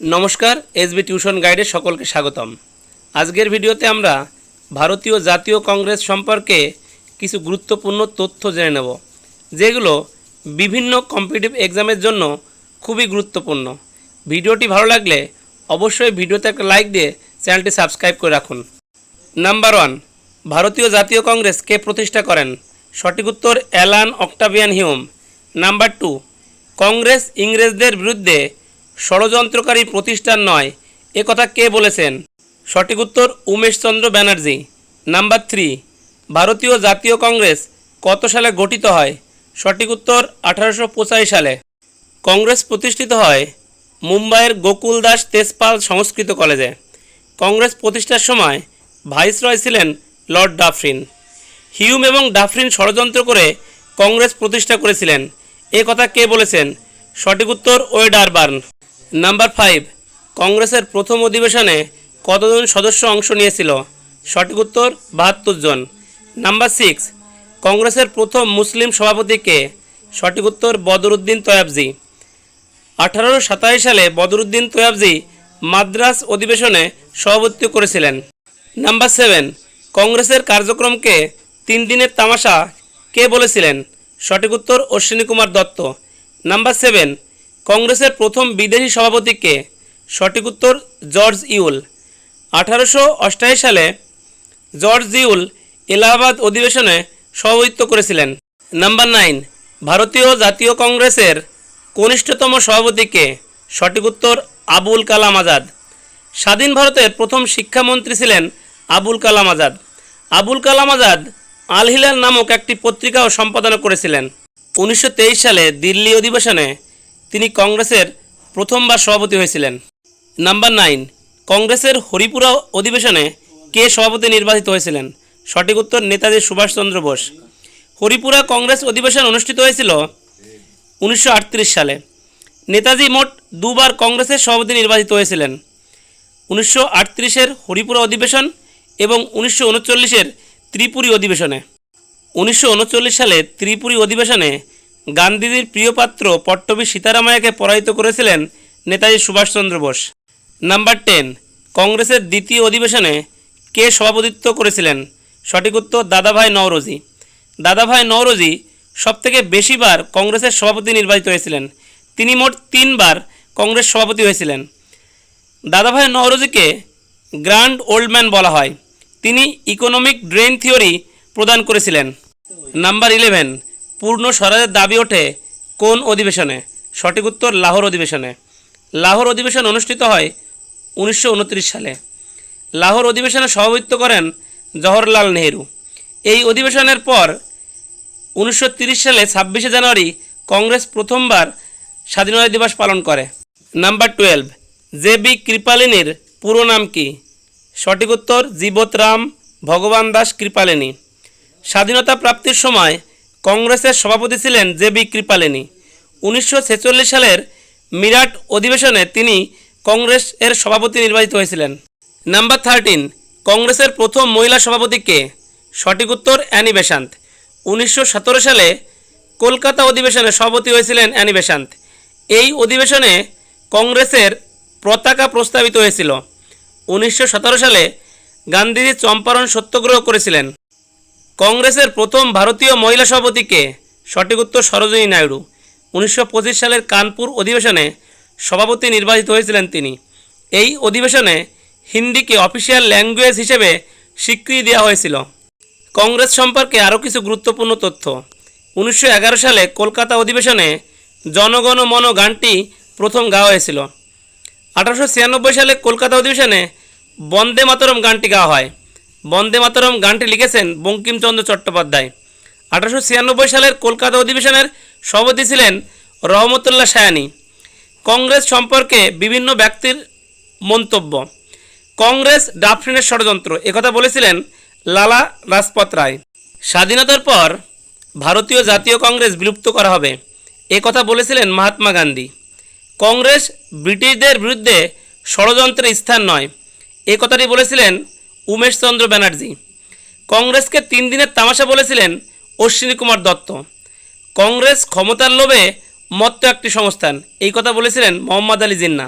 নমস্কার SB tuition গাইডে সকলকে স্বাগতম। আজকের ভিডিওতে আমরা ভারতীয় জাতীয় কংগ্রেস সম্পর্কে কিছু গুরুত্বপূর্ণ তথ্য জেনে নেব, যেগুলো বিভিন্ন কম্পিটিভ এক্সামের জন্য খুবই গুরুত্বপূর্ণ। ভিডিওটি ভালো লাগলে অবশ্যই ভিডিওতে একটা লাইক দিয়ে চ্যানেলটি সাবস্ক্রাইব করে রাখুন। নাম্বার ওয়ান, ভারতীয় জাতীয় কংগ্রেস কে প্রতিষ্ঠা করেন? সঠিক উত্তর Allan Octavian Hume. Number two, Congress ইংরেজদের বিরুদ্ধে ষড়যন্ত্রকারী প্রতিষ্ঠান নয়। এ কথা কে বলেছেন? সঠিক উত্তর উমেশচন্দ্র ব্যানার্জি। নাম্বার থ্রি, ভারতীয় জাতীয় কংগ্রেস কত সালে গঠিত হয়? সঠিক উত্তর আঠারোশো পঁচাশি সালে। কংগ্রেস প্রতিষ্ঠিত হয় মুম্বাইয়ের গোকুল দাস তেজপাল সংস্কৃত কলেজে। কংগ্রেস প্রতিষ্ঠার সময় ভাইসরয় ছিলেন লর্ড ডাফরিন। হিউম এবং ডাফরিন ষড়যন্ত্র করে কংগ্রেস প্রতিষ্ঠা করেছিলেন। এ কথা কে বলেছেন? সঠিক উত্তর ওয়েডার বার্ন নাম্বার ফাইভ কংগ্রেসের প্রথম অধিবেশনে কতজন সদস্য অংশ নিয়েছিল? সঠিক উত্তর, বাহাত্তর জন। নাম্বার সিক্স কংগ্রেসের প্রথম মুসলিম সভাপতি কে? সঠিক উত্তর, বদরুদ্দিন তয়াবজি। আঠারোশো সাতাশ সালে বদরুদ্দিন তয়াবজি মাদ্রাস অধিবেশনে সভাপতিত্ব করেছিলেন। নাম্বার সেভেন কংগ্রেসের কার্যক্রমকে তিন দিনের তামাশা কে বলেছিলেন? সঠিক উত্তর অশ্বিনী কুমার দত্ত। নাম্বার সেভেন কংগ্রেসের প্রথম বিদেশি সভাপতি কে সঠিক উত্তর জর্জ ইউল। আঠারোশো সালে জর্জ ইউল এলাহাবাদ অধিবেশনে সভাপতিত্ব করেছিলেন। নাম্বার নাইন, ভারতীয় জাতীয় কংগ্রেসের কনিষ্ঠতম সভাপতি কে সঠিক উত্তর আবুল কালাম আজাদ। স্বাধীন ভারতের প্রথম শিক্ষামন্ত্রী ছিলেন আবুল কালাম আজাদ। আবুল কালাম আজাদ আল হিলাল নামক একটি পত্রিকাও সম্পাদনা করেছিলেন। উনিশশো তেইশ সালে দিল্লি অধিবেশনে তিনি কংগ্রেসের প্রথমবার সভাপতি হয়েছিলেন। নাম্বার নাইন, কংগ্রেসের হরিপুরা অধিবেশনে কে সভাপতি নির্বাচিত হয়েছিলেন? সঠিক উত্তর নেতাজি সুভাষচন্দ্র বোস। হরিপুরা কংগ্রেস অধিবেশন অনুষ্ঠিত হয়েছিল উনিশশো আটত্রিশ সালে। নেতাজি মোট দুবার কংগ্রেসের সভাপতি নির্বাচিত হয়েছিলেন। উনিশশো আটত্রিশের হরিপুরা অধিবেশন এবং উনিশশো উনচল্লিশের ত্রিপুরী অধিবেশনে। উনিশশো উনচল্লিশ সালে ত্রিপুরী অধিবেশনে গান্ধীজির প্রিয়পাত্র পট্টবী সীতারামায়াকে পরাজিত করেছিলেন নেতাজি সুভাষচন্দ্র বোস। নাম্বার টেন, কংগ্রেসের দ্বিতীয় অধিবেশনে কে সভাপতিত্ব করেছিলেন? সঠিক উত্তর, দাদাভাই নওরোজি। দাদাভাই নওরোজি সবথেকে বেশিবার কংগ্রেসের সভাপতি নির্বাচিত হয়েছিলেন। তিনি মোট তিনবার কংগ্রেস সভাপতি হয়েছিলেন। দাদাভাই নওরোজিকে গ্র্যান্ড ওল্ডম্যান বলা হয়। তিনি ইকোনমিক ড্রেন থিওরি প্রদান করেছিলেন। নাম্বার ইলেভেন পূর্ণ স্বরাজের দাবি ওঠে কোন অধিবেশনে? সঠিক উত্তর লাহোর অধিবেশনে। লাহোর অধিবেশন অনুষ্ঠিত হয় উনিশশো উনত্রিশ সালে। লাহোর অধিবেশনে সভাপতিত্ব করেন জওহরলাল নেহেরু। এই অধিবেশনের পর উনিশশো সালে ছাব্বিশে জানুয়ারি কংগ্রেস প্রথমবার স্বাধীনতা দিবস পালন করে। নাম্বার টুয়েলভ, জে বি কৃপালিনীর পুরো নাম কি? সঠিক উত্তর জীবতরাম ভগবান দাস কৃপালিনী। স্বাধীনতা প্রাপ্তির সময় কংগ্রেসের সভাপতি ছিলেন জে বি কৃপালিনী। উনিশশো ছেচল্লিশ সালের মিরাট অধিবেশনে তিনি কংগ্রেস এর সভাপতি নির্বাচিত হয়েছিলেন। নাম্বার থার্টিন কংগ্রেসের প্রথম মহিলা সভাপতি কে? সঠিক উত্তর অ্যানি বেসান্ত উনিশশো সালে কলকাতা অধিবেশনে সভাপতি হয়েছিলেন অ্যানি বেসান্ত এই অধিবেশনে কংগ্রেসের পতাকা প্রস্তাবিত হয়েছিল। উনিশশো সতেরো সালে গান্ধীজি চম্পারণ সত্যাগ্রহ করেছিলেন। কংগ্রেসের প্রথম ভারতীয় মহিলা সভাপতি কে সঠিক উত্তর সরোজিনী নাইডু। উনিশশো পঁচিশ সালের কানপুর অধিবেশনে সভাপতি নির্বাচিত হয়েছিলেন তিনি। এই অধিবেশনে হিন্দিকে অফিসিয়াল ল্যাঙ্গুয়েজ হিসেবে স্বীকৃতি দেওয়া হয়েছিল। কংগ্রেস সম্পর্কে আরও কিছু গুরুত্বপূর্ণ তথ্য। উনিশশো এগারো সালে কলকাতা অধিবেশনে জনগণ মন গানটি প্রথম গাওয়া হয়েছিল। আঠারোশো ছিয়ানব্বই সালে কলকাতা অধিবেশনে বন্দে মাতরম গানটি গাওয়া হয়। বন্দে মাতরম গানটি লিখেছেন বঙ্কিমচন্দ্র চট্টোপাধ্যায়। আঠারোশো ছিয়ানব্বই সালের কলকাতা অধিবেশনের সভাপতি ছিলেন রহমতুল্লাহ সায়ানি। কংগ্রেস সম্পর্কে বিভিন্ন ব্যক্তির মন্তব্য। কংগ্রেস ডাফরিনের ষড়যন্ত্র, একথা বলেছিলেন লালা রাজপথ রায়। স্বাধীনতার পর ভারতীয় জাতীয় কংগ্রেস বিলুপ্ত করা হবে কথা বলেছিলেন মহাত্মা গান্ধী। কংগ্রেস ব্রিটিশদের বিরুদ্ধে ষড়যন্ত্রের স্থান নয় এ কথাটি বলেছিলেন উমেশচন্দ্র ব্যানার্জি। কংগ্রেসকে তিন দিনের তামাশা বলেছিলেন অশ্বিনী কুমার দত্ত। কংগ্রেস ক্ষমতার লোভে মত্ত একটি সংস্থান, এই কথা বলেছিলেন মোহাম্মদ আলী জিন্না।